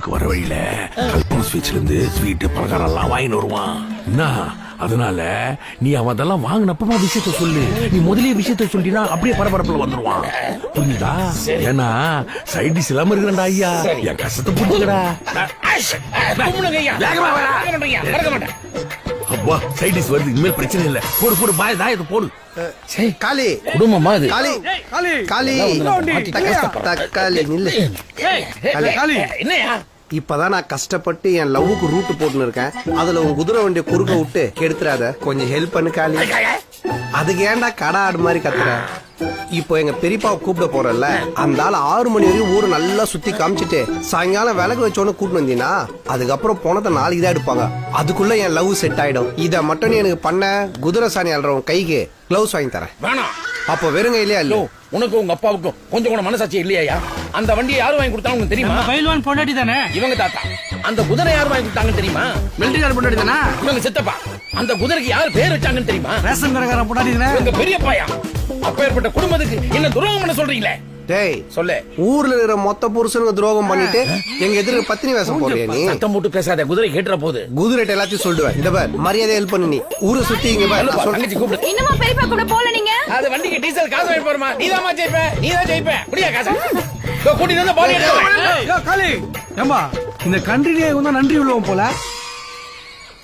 ஊருக்கு வர வழியில கல்பனா ஸ்வீட்ஸ்ல இருந்து ஸ்வீட் பலகாரம் எல்லாம் வாங்கிட்டு வருவான். என்ன? அதனால நீ அவன் அதெல்லாம் வாங்கினப்பமா விஷயத்த சொல்லு. நீ முதலே விஷயத்த சொல்லினா அப்படியே பரபரப்புல வந்துருவான். புரியுதா ஏன்னா சைட் டிஷ் இல்லாம இருக்கிறேன்டா ஐயா. என் கஷ்டத்தை புரிஞ்சுக்கடா. வேகமா வாடா. அப்பா சைட் டிஷ் வருது. இனிமேல் பிரச்சனை இல்ல. போடு போடு பாய் தாயத்தை போடு. காளி. குடும்பமா இது? காளி. காளி. தக்காளி நில்லு. காளி. என்னையா இப்பதான் நான் கஷ்டப்பட்டு என் லவ்வுக்கு ரூட் போட்டுன்னு இருக்கேன் அதுல உன் குதிரை வண்டியை குறுக்க விட்டு கெடுத்துறாத. கொஞ்சம் ஹெல்ப் பண்ணு காலி அதுக்கு ஏன்டா கடை ஆடு மாதிரி கத்துற? இப்போ எங்க பெரியப்பாவை கூப்பிட போறல அந்த ஆள் ஆறு மணி வரையும் ஊரை நல்லா சுத்தி காமிச்சிட்டு சாயங்காலம் விளக்கு வச்சோன்னு கூட்டிட்டு வந்தீங்கன்னா அதுக்கப்புறம் போனதை நாளைக்கு தான் எடுப்பாங்க. அதுக்குள்ள என் லவ் செட் ஆயிடும். இதை மட்டும் நீ எனக்கு பண்ண குதிரை சாணி அல்றவன் கைக்கு கிளவுஸ் வாங்கி தரேன். வேணாம். அப்போ வெறுங்க இல்லையா இல்ல உனக்கு உங்க அப்பாவுக்கும் கொஞ்சம் கூட மனசாட்சி இல்லையா அந்த வண்டியை யாரு வாங்கி கொடுத்தாங்க உங்களுக்கு தெரியுமா? பயில்வான் பொண்டாட்டி தானே? இவங்க தாத்தா. அந்த குதிரை யார் வாங்கி கொடுத்தாங்கன்னு தெரியுமா? மிலிட்டரி பொண்டாட்டி தானே? இவங்க சித்தப்பா. அந்த குதிரைக்கு யார் பேர் வச்சாங்கன்னு தெரியுமா? ரேஷன் கடைக்காரன் பொண்டாட்டி தானே? இவங்க பெரியப்பாயா? அப்பேற்பட்ட குடும்பத்துக்கு என்ன துரோகம் பண்ண சொல்றீங்களே? டேய் சொல்லு. ஊர்ல இருக்கிற மொத்த புருஷனுக்கு துரோகம் பண்ணிட்டு எங்க எதிர்க்க பத்தினி வேஷம் போறியா நீ? சத்தம் போட்டு பேசாத குதிரை கேட்டுற போது. குதிரைட்ட எல்லாத்தையும் சொல்லுவேன். இந்த பார் மரியாதை ஹெல்ப் பண்ணு நீ. ஊரை சுத்தி இங்க பார். தங்கச்சி கூப்பிடு. இன்னுமா பெரியப்பா கூட போல நீங்க? அது வண்டிக்கு டீசல் காசு வாங்கி போறமா நீ தான் ஜெயிப்ப. நீ தான் ஜெயிப்ப. முடியா காசு? கூட்டிட்டு வந்து பாடி எடுத்து காளி. ஏம்பா இந்த கண்ட்ரிலே வந்து நன்றி உள்ளவன் போல.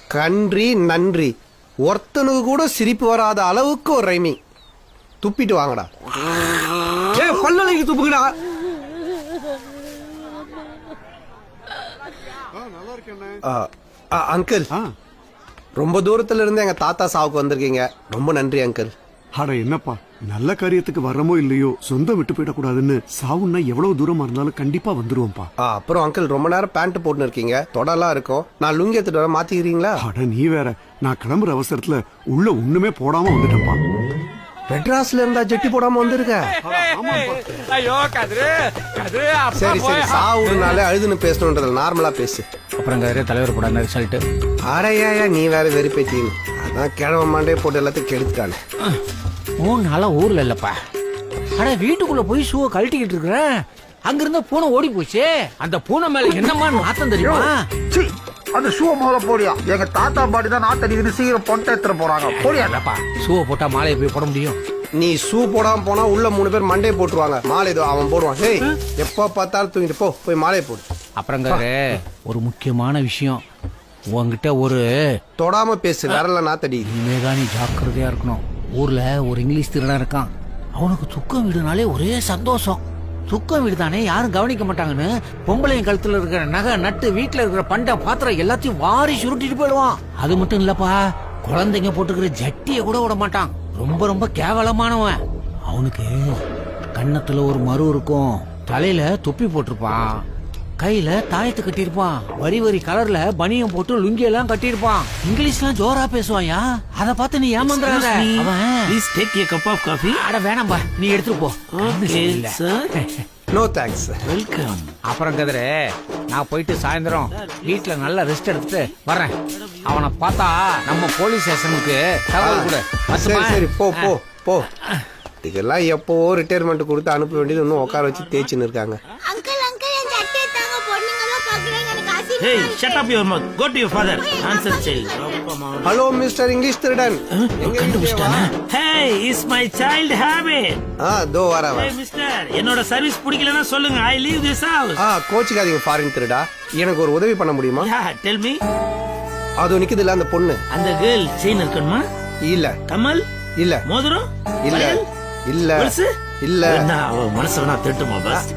கன்றி நன்றி. ஒருத்தனுக்கு கூட சிரிப்பு வராத அளவுக்கு ஒரு ரைமிங் துப்பிட்டு வாங்கடா. ஏ பல்லலைக்கு துப்புங்கடா ஆ, ஆ, அங்கிள். ரொம்ப தூரத்துல இருந்து எங்க தாத்தா சாவுக்கு வந்திருக்கீங்க. ரொம்ப நன்றி அங்கிள். அட என்னப்பா நல்ல காரியத்துக்கு வர்றமோ இல்லையோ சொந்தம் விட்டு போயிடக்கூடாதுன்னு சாவுன்னா எவ்வளவு தூரமா இருந்தாலும் கண்டிப்பா வந்துருவோம்ப்பா. அப்புறம் அங்கிள் ரொம்ப நேரம் பேண்ட் போட்டுன்னு இருக்கீங்க. தொடலாம் இருக்கும். நான் லுங்கி எடுத்துட்டு வர மாத்திக்கிறீங்களா? அட நீ வேற நான் கிளம்புற அவசரத்துல உள்ள ஒண்ணுமே போடாம வந்துட்டேன்ப்பா. மெட்ராஸ்ல இருந்தா ஜெட்டி போடாம வந்திருக்க. ஐயோ கதிரு கதிரு சரி சரி. சாவுனாலே அழுதுன்னு பேசணுன்றதுல நார்மலா பேசு. அப்புறம் தலைவர் போட ரிசல்ட் அரையா நீ வேற வெறி அதான் கிழவ மாண்டே போட்டு எல்லாத்தையும் கெடுத்துட்டானே. மூணு நாளா ஊர்ல இல்லப்பா. அட வீட்டுக்குள்ள போய் ஷூவை கழட்டிக்கிட்டு இருக்கிறேன் அங்க இருந்த பூனை ஓடி போச்சு. அந்த பூனை மேல என்னமா நாத்தம் தெரியுமா? அந்த ஷூ முதல்ல போடியா எங்க தாத்தா பாட்டி தான் நாத்தடிக்கிட்டு சீக்கிரம் பொட்டை எடுத்துட்டு போறாங்க. போடியா இல்லப்பா ஷூவை போட்டா மாலையை போய் போட முடியும். நீ ஷூ போடாம போனா உள்ள மூணு பேர் மண்டே போட்டுருவாங்க. மாலை இதோ அவன் போடுவான். டேய் எப்ப பார்த்தாலும் தூங்கிட்டு போ போய் மாலையை போடு. அப்புறங்காரு ஒரு முக்கியமான விஷயம். உன்கிட்ட ஒரு தொடாம பேசு விரல நாத்தடி. இனிமேதான் நீ ஜாக்கிரதையா இருக்கணும். ஊர்ல ஒரு இங்கிலீஷ் திருடன் இருக்கான். அவனுக்கு துக்கம் வீடுனாலே ஒரே சந்தோஷம். துக்கம் வீடு தானே யாரும் கவனிக்க மாட்டாங்கன்னு பொம்பளையும் கழுத்துல இருக்கிற நகை நட்டு வீட்டுல இருக்கிற பண்டை பாத்திரம் எல்லாத்தையும் வாரி சுருட்டிட்டு போயிடுவான். அது மட்டும் இல்லப்பா குழந்தைங்க போட்டுக்கிற ஜட்டிய கூட விட மாட்டான். ரொம்ப ரொம்ப கேவலமானவன். அவனுக்கு கன்னத்துல ஒரு மறு இருக்கும். தலையில தொப்பி போட்டிருப்பான். கையில தாயத்து கட்டியிருப்பான். வரி வரி கலர்ல பனியம் போட்டு லுங்கி எல்லாம் கட்டியிருப்பான். இங்கிலீஷ்லாம் ஜோரா பேசுவாயா? அத பார்த்து நீ ஏமாந்துறாத. அவன். Please take a cup of coffee அட வேணாம்பா நீ எடுத்துட்டு போ. இல்ல. நோ தேங்க்ஸ் வெல்கம் அப்புறம் கதிரு நான் போயிட்டு சாயந்தரம் வீட்டுல நல்லா ரெஸ்ட் எடுத்துட்டு வரேன் அவனை பார்த்தா நம்ம போலீஸ் ஸ்டேஷனுக்கு தகவல் கொடு. சரி? சரி போ போ போ. இதெல்லாம் எப்பவோ ரிட்டையர்மெண்ட் கொடுத்து அனுப்ப வேண்டியது இன்னும் உட்கார வச்சு தேய்ச்சின்னு இருக்காங்க. பாக்குறாங்க எனக்கு ஹே அசிங்கமா shut up your mouth go to your father answer child hello mister English திருடன் வா. Hey is my child habit ஆ தோ வர ஹே மிஸ்டர் என்னோட சர்வீஸ் பிடிக்கலனா சொல்லுங்க. ஐ லீவ் திஸ் ஹவுஸ் ஆ கோச்சிக்காதீங்க ஃபாரின் திருடா. எனக்கு ஒரு உதவி பண்ண முடியுமா? யா டெல் மீ அது நிக்குது இல்ல அந்த பொண்ணு. அந்த கேர்ள் செயின் இருக்கணுமா? இல்ல. கமல்? இல்ல. மோதிரம்? இல்ல? இல்ல? இல்ல. மனசு வேணா திருட்டுமா பஸ்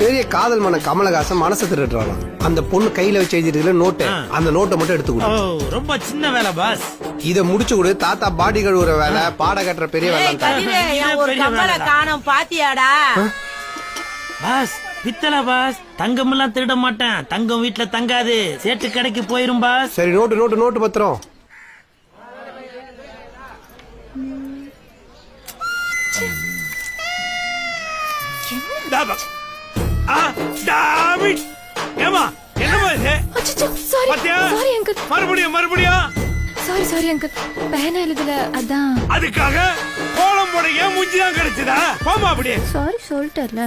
பெரிய காதல் மன கமலஹாசன் மனசை திருடுறாங்க அந்த பொண்ணு கையில வச்சு எழுதிருக்கல நோட்டு. அந்த நோட்டை மட்டும் எடுத்து கொடு. ரொம்ப சின்ன வேலை பாஸ் இத முடிச்சு கொடு. தாத்தா பாடி கழுவுற வேலை பாட கட்டுற பெரிய வேலை காணோம் பாத்தியாடா? பாஸ் பித்தளை பாஸ் தங்கம் எல்லாம் திருட மாட்டேன். தங்கம் வீட்ல தங்காது. சேட்டு கடைக்கு போயிரும் பாஸ் சரி நோட்டு நோட்டு நோட்டு பத்திரம். ஏமா என்னமா இது அச்சச்சோ சாரி பாத்தியா? சாரி அங்கிள் மறுபடியும் மறுபடியும் சாரி சாரி அங்கிள் பேனா எழுதல அதான் அதுக்காக கோலம் போட ஏன் மூஞ்சி தான் கிடைச்சதா போமா அப்படியே சாரி சொல்லிட்டல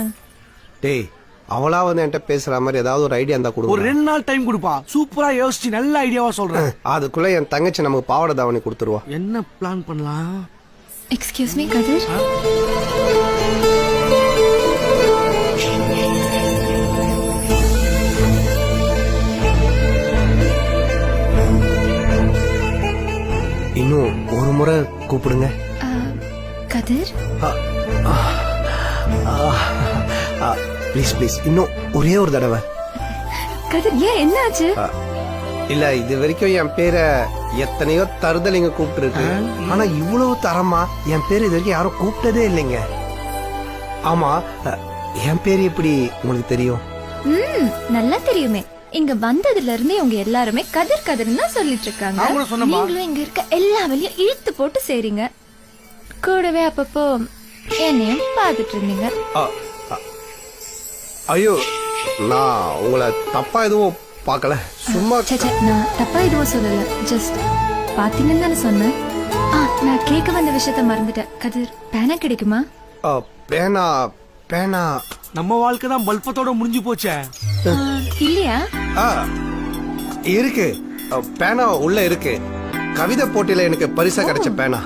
டேய் அவளா வந்து என்கிட்ட பேசுற மாதிரி ஏதாவது ஒரு ஐடியா இருந்தா ஒரு கொடுங்க ரெண்டு நாள் டைம் கொடுப்பா சூப்பரா யோசிச்சு நல்ல ஐடியாவா சொல்றேன் அதுக்குள்ள என் தங்கச்சி நமக்கு பாவாடை தாவணி கொடுத்துருவா என்ன பிளான் பண்ணலாம் excuse me Kathir please please இன்னும் ஒரே ஒரு தடவை. கதிர் ஏன் என்னாச்சு இல்ல இது வரைக்கும் என் பேரை எத்தனையோ தருதலைங்க கூப்பிட்டு இருக்கு ஆனா இவ்வளவு தரமா என் பேர் இது வரைக்கும் யாரும் கூப்பிட்டதே இல்லைங்க. ஆமா என் பேர் எப்படி உங்களுக்கு தெரியும்? ம் நல்லா தெரியுமே. இங்க வந்ததுல இருந்து இவங்க எல்லாருமே கதிர் கதிர்னு தான் சொல்லிட்டு இருக்காங்க. அவங்களும் சொன்னமா? நீங்களும் இங்க இருக்க எல்லா வேலையும் இழுத்து போட்டு செய்றீங்க கூடவே அப்பப்போ என்னையும் பார்த்துட்டு இருந்தீங்க. அ- ஐயோ நான் உங்களை தப்பா எதுவும் பார்க்கல. சும்மா நான் தப்பா எதுவும் சொல்லல. ஜஸ்ட் பாத்தீங்கன்னு தானே சொன்னேன். ஆ நான் கேட்க வந்த விஷயத்த மறந்துட்டேன். கதிர் பேனா கிடைக்குமா? அ, பேனா பேனா. நம்ம வாழ்க்கை தான் பல்பத்தோட முடிஞ்சு போச்சே. ஆ, இல்லையா? ஆ, இருக்கு. பேனா உள்ள இருக்கு. கவிதை போட்டியில எனக்கு பரிசா கிடைச்ச பேனா.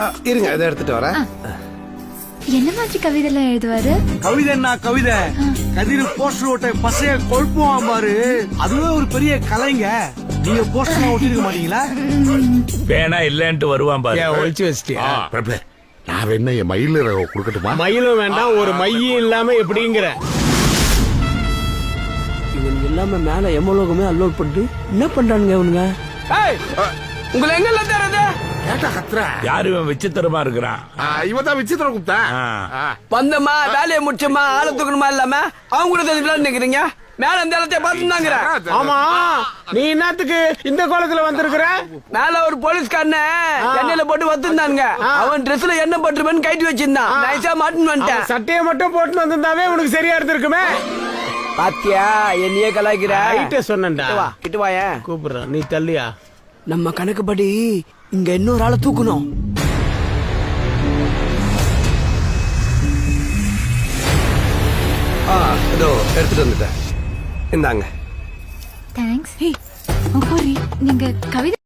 அ, இருங்க இதை எடுத்துட்டு வரேன். என்ன மாதிரி கவிதை எல்லாம் எழுதுவாரு? கவிதை என்ன கவிதை? கதிர் போஸ்டர் ஓட்ட பசைய கொழுப்புவான் பாரு. அதுவே ஒரு பெரிய கலைங்க. நீங்க போஸ்டர் ஒட்டிருக்க மாட்டீங்களா? வேணா இல்லன்ட்டு வருவான் பாரு. ஒழிச்சு வச்சிட்டியா? நான் வேணா என் மயில் கொடுக்கட்டுமா? மயிலும் வேண்டாம் ஒரு மையும் இல்லாம எப்படிங்கிற. இவன் எல்லாமே மேல எமலோகமே அலோட் பண்ணிட்டு என்ன பண்றானுங்க இவனுங்க? உங்களை எங்க தரது கேட்டா கத்துற? யாரு இவன் விசித்திரமா இருக்கிறான்? இவன் தான் விசித்திரம் கூப்பிட்டா? ஆ. வந்தமா வேலையை முடிச்சோமா ஆளை தூக்கணுமா இல்லாம? அவங்க கூட தெரிஞ்சு நிக்கிறீங்க? மேல இந்த இடத்தை பார்த்துருந்தாங்க ஆமா நீ என்னத்துக்கு இந்த கோலத்துல வந்திருக்கிற? மேல ஒரு போலீஸ்காரன எண்ணெயில போட்டு வந்திருந்தாங்க அவன் ட்ரெஸ்ல எண்ணெய் பட்டுருமேன்னு கைட்டு வச்சிருந்தான். நைஸா மாட்டின்னு வந்துட்டேன். சட்டையை மட்டும் போட்டு வந்திருந்தாவே உனக்கு சரியா இருந்திருக்குமே. பாத்தியா என்னையே கலாய்க்கிற? வா கிட்டு வாயேன். கூப்பிடுறேன். நீ தள்ளியா? நம்ம கணக்குப்படி இங்க இன்னொரு ஆளை தூக்கணும். ஆ, இதோ எடுத்துட்டு வந்துட்டேன். இந்தாங்க. தேங்க்ஸ் நீங்க கவிதை